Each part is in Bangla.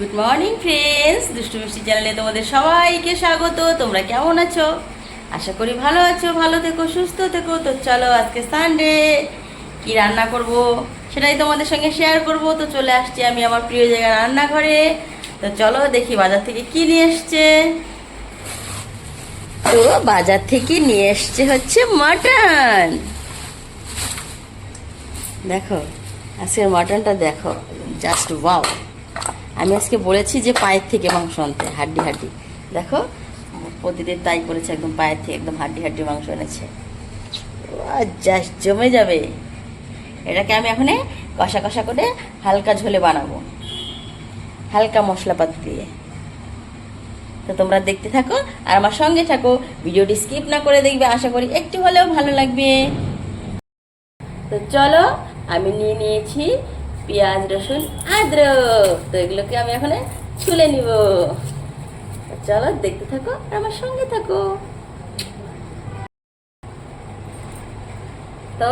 গুড মর্নিং ফ্রেন্ডস দুষ্টু মিষ্টি চ্যানেলে তোমাদের সবাইকে স্বাগত। তোমরা কেমন আছো? আশা করি ভালো আছো, ভালো থেকো, সুস্থ থেকো। তো চলো আজকে সানডে কি রান্না করব সেটাই তোমাদের সঙ্গে শেয়ার করব। তো চলে আসছি আমি আমার প্রিয় জায়গা রান্নাঘরে। তো চলো দেখি বাজার থেকে কি নিয়ে এসছে। তো বাজার থেকে নিয়ে এসছে হচ্ছে মাটন। দেখো, আজকের মাটনটা দেখো জাস্ট ওয়াও আমি আজকে বলেছি যে পায়ের থেকে মাংস আনতে, হাড্ডি হাড্ডি। দেখো, প্রতিদিন তাই করেছে, একদম পায়ের থেকে একদম হাড্ডি হাড্ডি মাংস এনেছে। জমে যাবে। এটাকে আমি এখন কষা কষা করে হালকা ঝোলে বানাবো। হালকা মশলাপাতি দিয়ে। তো তোমরা দেখতে থাকো আর আমার সঙ্গে থাকো। ভিডিওটি স্কিপ না করে দেখবে, আশা করি একটু হলেও ভালো লাগবে। তো চলো, আমি নিয়ে নিয়েছি পেঁয়াজ, রসুন, আদ্রক। তো এগুলোকে আমি এখন ছুলে নিব। চলো দেখতে থাকো আর আমার সঙ্গে থাকো। তো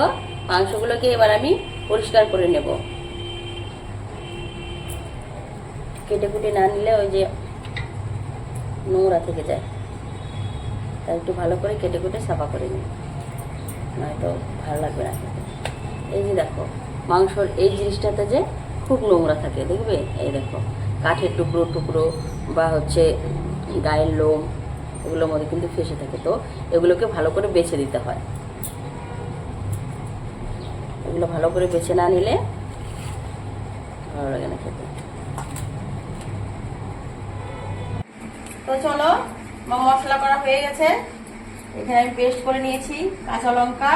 মাংসগুলোকে এবার আমি পরিষ্কার করে নেব। কেটে কুটে না নিলে ওই যে নোংরা থেকে যায়। তাই একটু ভালো করে কেটে কুটে সাফা করে নিই। নয়তো ভালো লাগবে না এই যে দেখো। মাংসর এই জিনিসটাতে যে খুব নোংরা থাকে, দেখবে? এই দেখো, কাঠের টুকরো টুকরো বা হচ্ছে গায়ের লোম, এগুলোর মধ্যে কিন্তু ফেসে থাকে। তো এগুলোকে ভালো করে বেছে দিতে হয়। এগুলো ভালো করে বেছে না নিলে ভালো লাগে না খেতে। তো চলো মশলা করা হয়ে গেছে। এখানে আমি পেস্ট করে নিয়েছি কাঁচা লঙ্কা,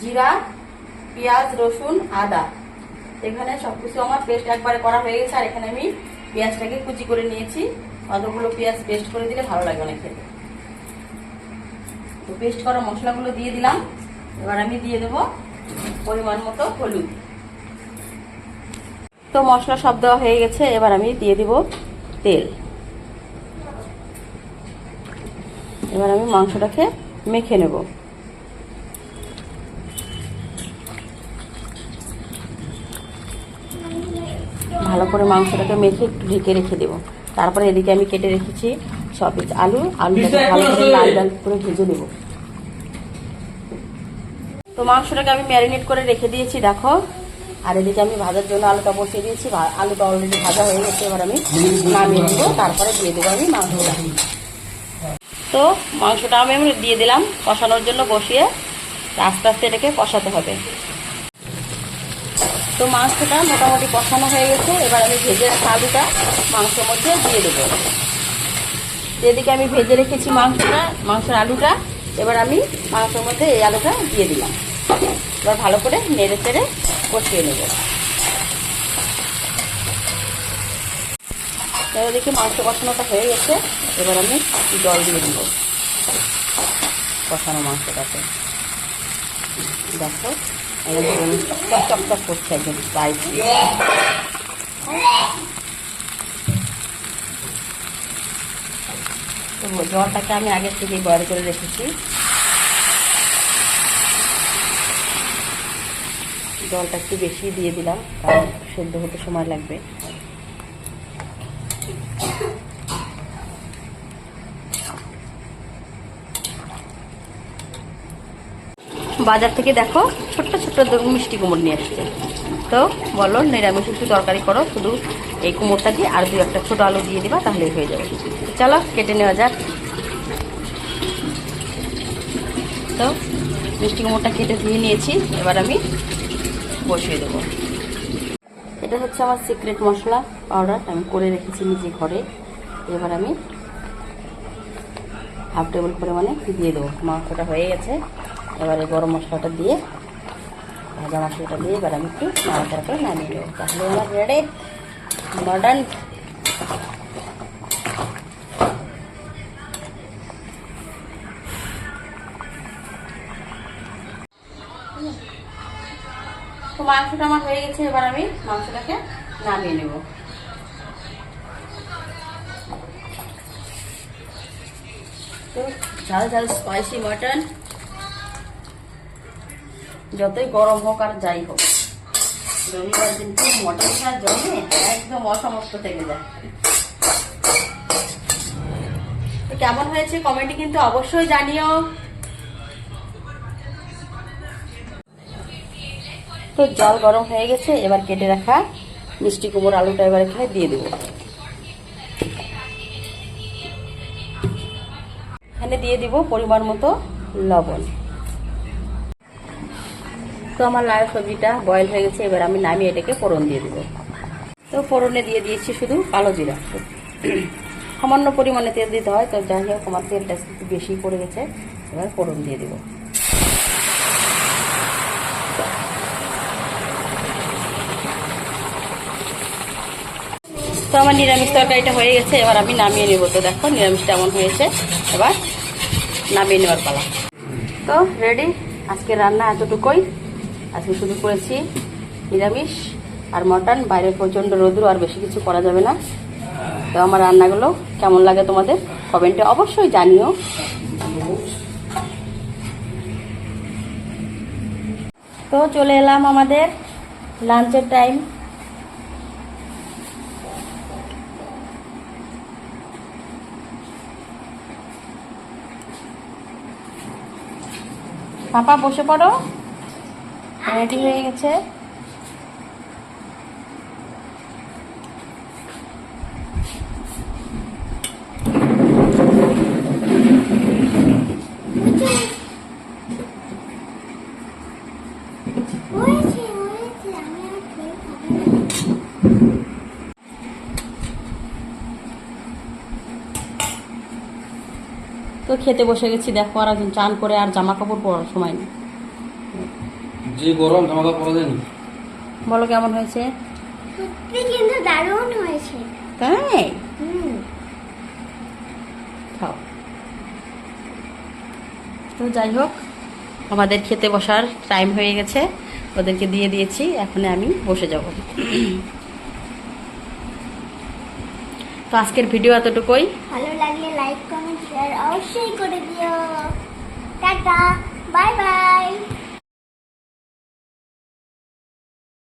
জিরা পেঁয়াজ, রসুন, আদা। এখানে সব কিছু আমার পেস্ট একবারে করা হয়ে গেছে, আর এখানে আমি পেঁয়াজটাকে কুচি করে নিয়েছি। অতগুলো পেঁয়াজ পেস্ট করে দিলে ভালো লাগবে অনেক। খেতে তো পেস্ট করা মশলাগুলো দিয়ে দিলাম। এবার আমি দিয়ে দেবো পরিমাণ মতো হলুদ। তো মশলা সব দেওয়া হয়ে গেছে, এবার আমি দিয়ে দিব তেল। এবার আমি মাংসটাকে মেখে নেব। ভালো করে মাংসটাকে মেখে একটু ঢেকে রেখে দেবো। তারপরে এদিকে আমি কেটে রেখেছি সব আলু আলুটাকে ভালো করে লাল লাল করে ভেজে নেব। তো মাংসটাকে আমি ম্যারিনেট করে রেখে দিয়েছি দেখো। আর এদিকে আমি ভাজার জন্য আলুটা বসিয়ে দিয়েছি আলুটা অলরেডি ভাজা হয়ে গেছে এবার আমি নামিয়ে দেবো তারপরে দিয়ে দেবো আমি মাংসটা। তো মাংসটা আমি এমনি দিয়ে দিলাম কষানোর জন্য বসিয়ে আস্তে আস্তে এটাকে কষাতে হবে। তো মাংসটা মোটামুটি কষানো হয়ে গেছে। এবার আমি ভেজে রাখা মাংসের মধ্যে দিয়ে দেবো। যেদিকে আমি ভেজে রেখেছি মাংসটা, মাংসের আলুটা। এবার আমি মাংসের মধ্যে এই আলুটা দিয়ে দিলাম। এবার ভালো করে নেড়ে চেড়ে কষিয়ে নেব। এবার দেখি মাংস কষানোটা হয়ে গেছে। এবার আমি জল দিয়ে দিব কষানো মাংসটাতে। দেখো। করছে জলটাকে আমি আগের থেকেই বয়ল করে রেখেছি। জলটা একটু বেশি দিয়ে দিলাম, কারণ সেদ্ধ হতে সময় লাগবে। বাজার থেকে দেখো ছোট্ট ছোট্ট মিষ্টি কুমড় নিয়ে আসছে তো বলো, নিরামিষ একটু তরকারি করো, শুধু এই কুমড়টা দিয়ে আর দু একটা ছোটো আলু দিয়ে দিবা, তাহলেই হয়ে যাবে। চলো, কেটে নেওয়া যাক। তো মিষ্টি কুমড়টা কেটে ধুয়ে নিয়েছি, এবার আমি বসিয়ে দেবো। এটা হচ্ছে আমার সিক্রেট মশলা পাউডার আমি করে রেখেছি নিজে ঘরে। এবার আমি হাফ টেবিল পরিমাণে দিয়ে দেবো। মাংসটা হয়ে গেছে। এবারে গরম মশলাটা দিয়ে, ভাজা মশলাটা দিয়ে এবার আমি একটু নাড়াচাড়া করে নামিয়ে দেবো তাহলে আমার রেডি মডার্ন তো মাংসটা আমার হয়ে গেছে, এবার আমি মাংসটাকে নামিয়ে নেব। তো ঝাল ঝাল স্পাইসি মাটন যতই গরম হোক আর যাই হোক। রবিবার দিন খুব মটন খাওয়ার জন্যে একদম অসমস্ত থেকে যায়। কেমন হয়েছে কমেন্টে কিন্তু অবশ্যই জানিও। তো জল গরম হয়ে গেছে, এবার কেটে রাখা মিষ্টি কুমড়ো আলুটা এবার এখানে দিয়ে দেবো। এখানে দিয়ে দিব পরিমাণ মতো লবণ। তো আমার লাল সবজিটা বয়েল হয়ে গেছে, এবার আমি নামিয়ে এটাকে ফোড়ন দিয়ে দেবো। তো ফোড়নে দিয়ে দিয়েছি শুধু কালো জিরা। সামান্য পরিমাণে তেল দিতে হয়, তো যাই হোক, আমার তেলটা একটু বেশি পড়ে গেছে, এবার ফোড়ন দিয়ে দেবো। তো আমার নিরামিষ তরকারিটা হয়ে গেছে, এবার আমি নামিয়ে নেব। তো দেখো, নিরামিষটা এমন হয়েছে, এবার নামিয়ে নেওয়ার পালা। তো রেডি আজকে রান্না এতটুকুই। আজকে শুরু করেছি নিরামিষ আর মটন। বাইরে প্রচণ্ড রোদ্র, আর বেশি কিছু করা যাবে না। তো আমার রান্নাগুলো কেমন লাগে তোমাদের কমেন্টে অবশ্যই জানিও। তো চলে এলাম আমাদের লাঞ্চের টাইম। পাপা, বসে পড়ো। রেডি হয়ে গেছে। তো খেতে বসে গেছি, দেখো, আর একজন চান করে আর জামা কাপড় পরার সময় নেই যে গরম জামা কাপড় পরা যায় না? বলো কেমন হয়েছে? সত্যি কিন্তু দারুণ হয়েছে। তাই? হুম। খাও তো যাই হোক আমাদের খেতে বসার টাইম হয়ে গেছে। ওদেরকে দিয়ে দিয়েছি এখন আমি বসে যাব। তো আজকের ভিডিও এতটুকুই। ভালো লাগলে লাইক কমেন্ট শেয়ার অবশ্যই করে দিও। Tata bye bye